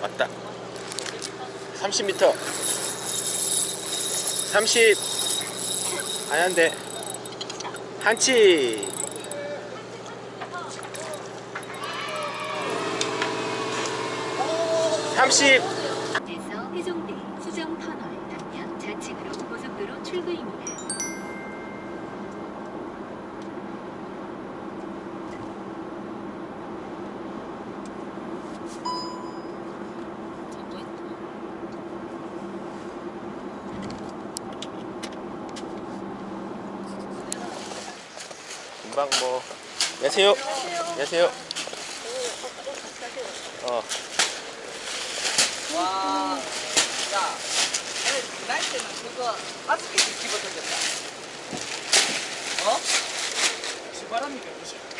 왔다. 30m 30 아얀데 한치. 삼십. 에서 해종대 수정 터널 방향 좌측으로 고속도로 출구입니다. 뭐 안녕하세요 안녕하세요 어 와, 야, 날 때는 그거 다섯 개씩 집어 던졌다. 어? 지바람이.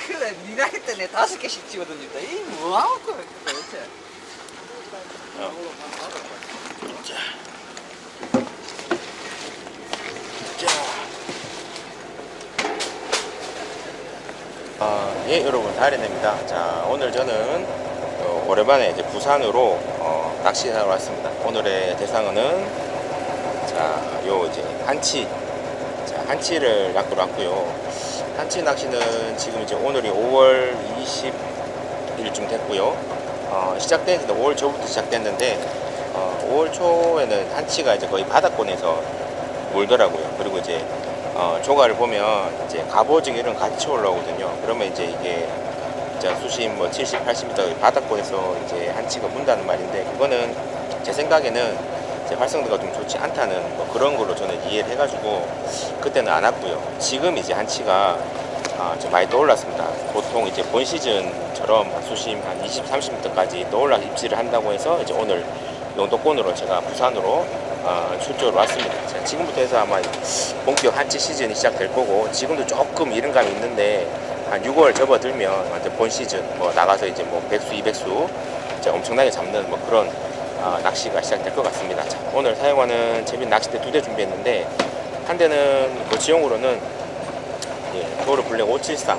그래, 니가 할때 내 다섯 개씩 집어 던졌다. 이 뭐하고 그래, 도대체. 아, 예, 여러분, 다이렌입니다. 자, 오늘 저는 어, 오랜만에 이제 부산으로 어, 낚시하러 왔습니다. 오늘의 대상어는 자, 요 이제 한치, 자, 한치를 낚으러 왔고요. 한치 낚시는 지금 이제 오늘이 5월 20일쯤 됐고요. 어, 시작된 지는 5월 초부터 시작됐는데 어, 5월 초에는 한치가 이제 거의 바닥권에서 물더라고요. 그리고 이제 어, 조가를 보면 이제 갑오징 이런 거 같이 올라오거든요. 그러면 이제 이게 진짜 수심 뭐 70, 80m 바닥권에서 이제 한치가 문다는 말인데 그거는 제 생각에는 이제 활성도가 좀 좋지 않다는 뭐 그런 걸로 저는 이해를 해가지고 그때는 안 왔고요. 지금 이제 한치가 아, 좀 많이 떠올랐습니다. 보통 이제 본 시즌처럼 수심 한 20, 30m까지 떠올라 입질을 한다고 해서 이제 오늘 영도권으로 제가 부산으로 어, 출조를 왔습니다. 자, 지금부터 해서 아마 본격 한치 시즌이 시작될 거고 지금도 조금 이른 감이 있는데 한 6월 접어들면 완전 본 시즌 뭐 나가서 이제 뭐 백수, 이백수 이제 엄청나게 잡는 뭐 그런 어, 낚시가 시작될 것 같습니다. 자, 오늘 사용하는 재밌는 낚싯대 두 대 준비했는데 한 대는 그 지용으로는 예, 도로 블랙 573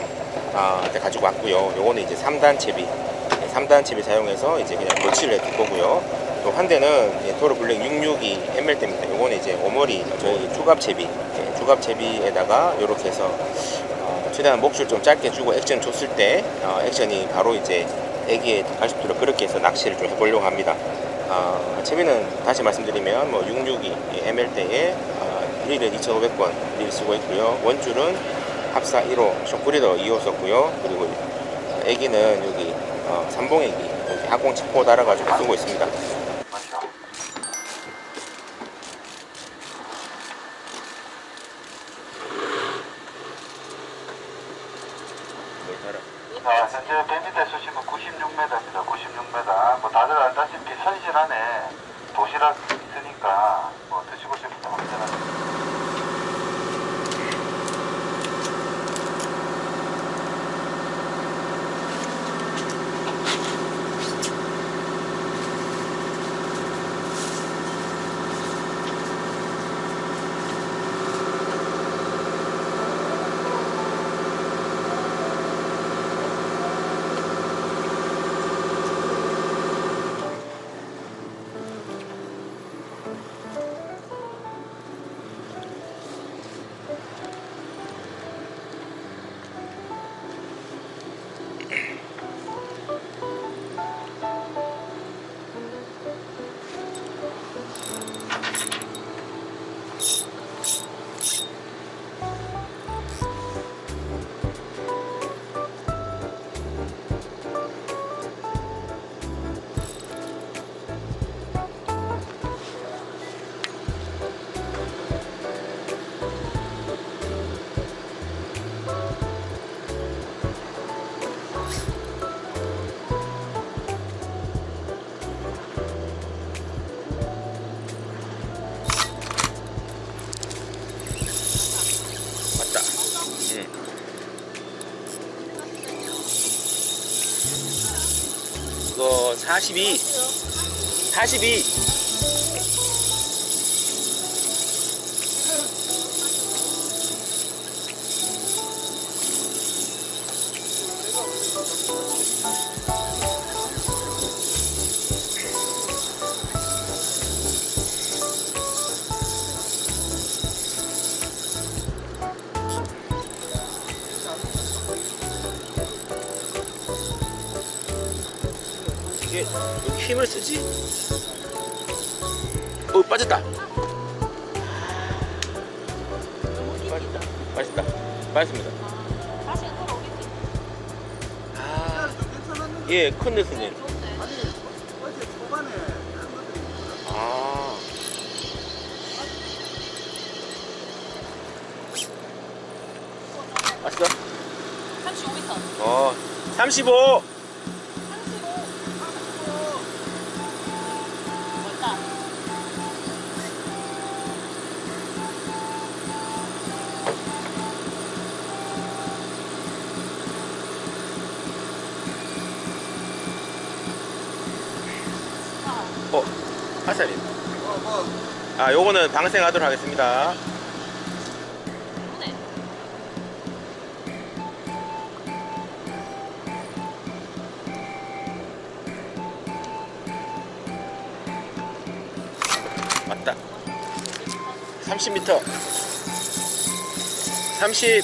아, 네, 가지고 왔고요. 요거는 이제 3단 채비, 네, 3단 채비 사용해서 이제 그냥 거치를 해둘 거고요. 또 한 대는 예, 도로 블랙 662 ML대입니다. 요거는 이제 오머리 저희 주갑 채비, 예, 주갑 채비에다가 이렇게 해서 어, 최대한 목줄 좀 짧게 주고 액션 줬을 때 어, 액션이 바로 이제 수 있도록 그렇게 해서 낚시를 좀 해보려고 합니다. 어, 채비는 다시 말씀드리면 뭐 662 ML대에 어, 리를 2,500번 리를 쓰고 있고요. 원줄은 합사 1호, 쇼크리더 2호 썼고요. 그리고 애기는 여기 어, 삼봉애기 여기 항공 치포 달아가지고 쓰고 있습니다. 이거 42. 42. 이게 이렇게 힘을 쓰지? 어 빠졌다. 빠졌다. 빠졌다. 빠졌습니다. 다시 돌아오겠지. 아, 좀 괜찮았는데 예, 큰데 있더라. 아. 왔어? 35m. 어, 35. 35. 뭐 아, 요거는 방생하도록 하겠습니다. 맞다. 30m. 30.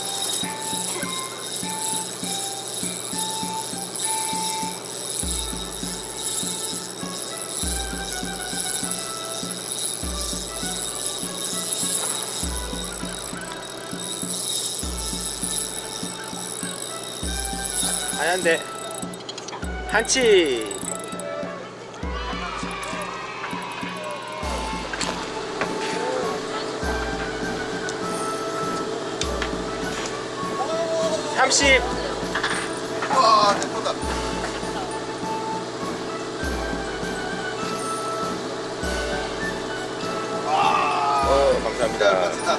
하얀데 한치 삼십 와, 대포다. 와, 어 감사합니다 멋지다.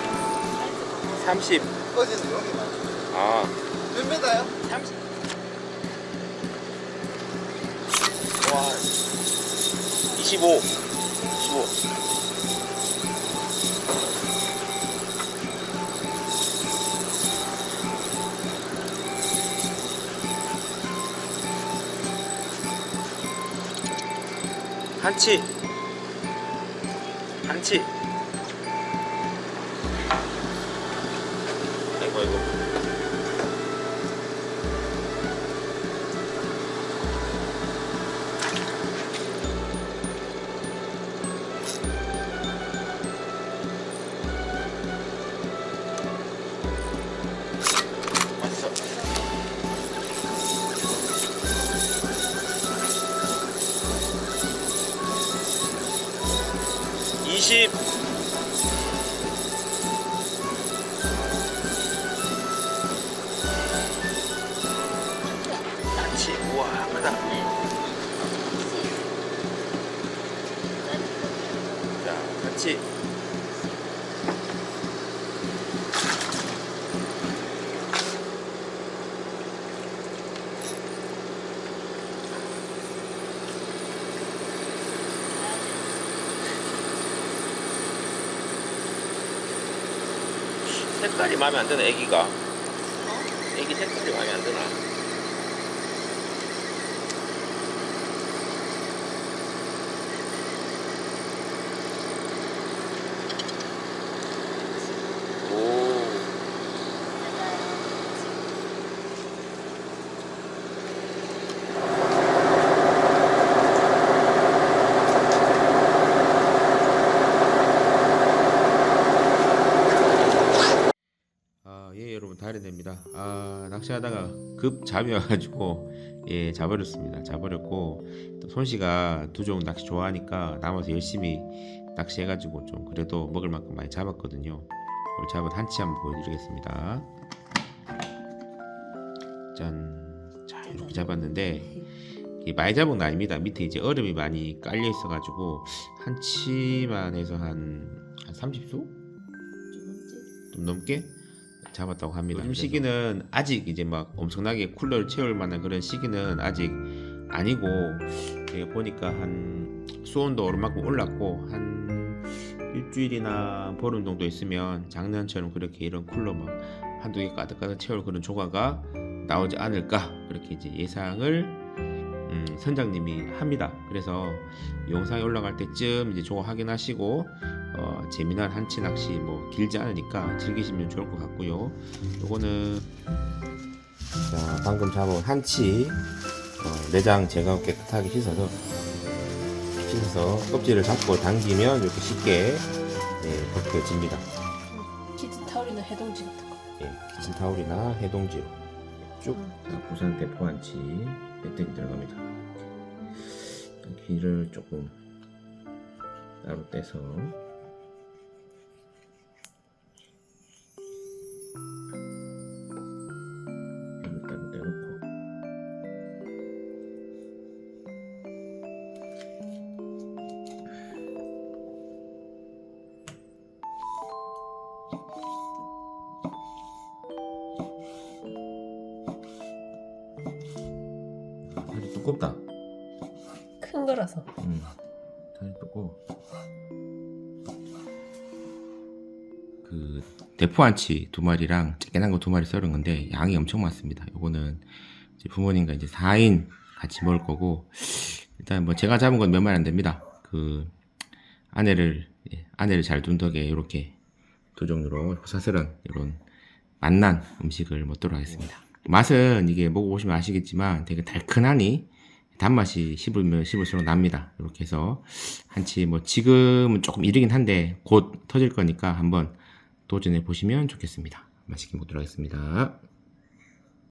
삼십 어제는 여기 많이. 아몇 메다요? 30. 와. 25. 25. 한치. 한치. 이십. 색깔이 마음에 안 드나 애기가. 애기 색깔이 마음에 안 드나 예, 여러분, 다리됩니다. 아, 낚시하다가 급 잠이 와가지고, 예. 자버렸고, 또 손씨가 두종 낚시 좋아하니까 남아서 열심히 낚시해가지고 좀 그래도 먹을 만큼 많이 잡았거든요. 오늘 잡은 한치 한번 보여드리겠습니다. 짠. 자, 이렇게 잡았는데, 이 많이 잡은 건 아닙니다. 밑에 이제 얼음이 많이 깔려 있어가지고, 한치만 해서 한, 한 30소? 좀 넘게? 잡았다고 합니다. 요즘 시기는 아직 이제 막 엄청나게 쿨러를 채울 만한 그런 시기는 아직 아니고 제가 보니까 한 수온도 오르만큼 올랐고 한 일주일이나 보름 정도 있으면 작년처럼 그렇게 이런 쿨러 막 한두 개 가득가득 채울 그런 조과가 나오지 않을까 그렇게 이제 예상을 음, 선장님이 합니다. 그래서 영상이 올라갈 때쯤 이제 조과 확인하시고 어, 재미난 한치 낚시 뭐 길지 않으니까 즐기시면 좋을 것 같고요. 요거는 자 방금 잡은 한치 어, 내장 제거 깨끗하게 씻어서 씻어서 껍질을 잡고 당기면 이렇게 쉽게 예, 벗겨집니다. 키즈 타올이나 해동지 같은 거. 예, 키친타올이나 해동지로 쭉다 부산 대포 한치 ette 들어갑니다. 귀를 조금 따로 떼서 다리 두껍다. 큰 거라서. 음, 다리 두꺼워. 그 대포한치 두 마리랑 쬐끈한 거두 마리 썰은 건데 양이 엄청 많습니다. 요거는 이제 부모님과 이제 4인 같이 먹을 거고 일단 뭐 제가 잡은 건 몇 마리 안 됩니다. 그 아내를 예, 아내를 잘 둔 덕에 이렇게 두 종류로 사슬은 이런 맛난 음식을 먹도록 하겠습니다. 맛은 이게 먹어보시면 아시겠지만 되게 달큰하니 단맛이 씹으면 씹을수록 납니다. 이렇게 해서 한치 뭐 지금은 조금 이르긴 한데 곧 터질 거니까 한번 도전해 보시면 좋겠습니다. 맛있게 먹도록 하겠습니다.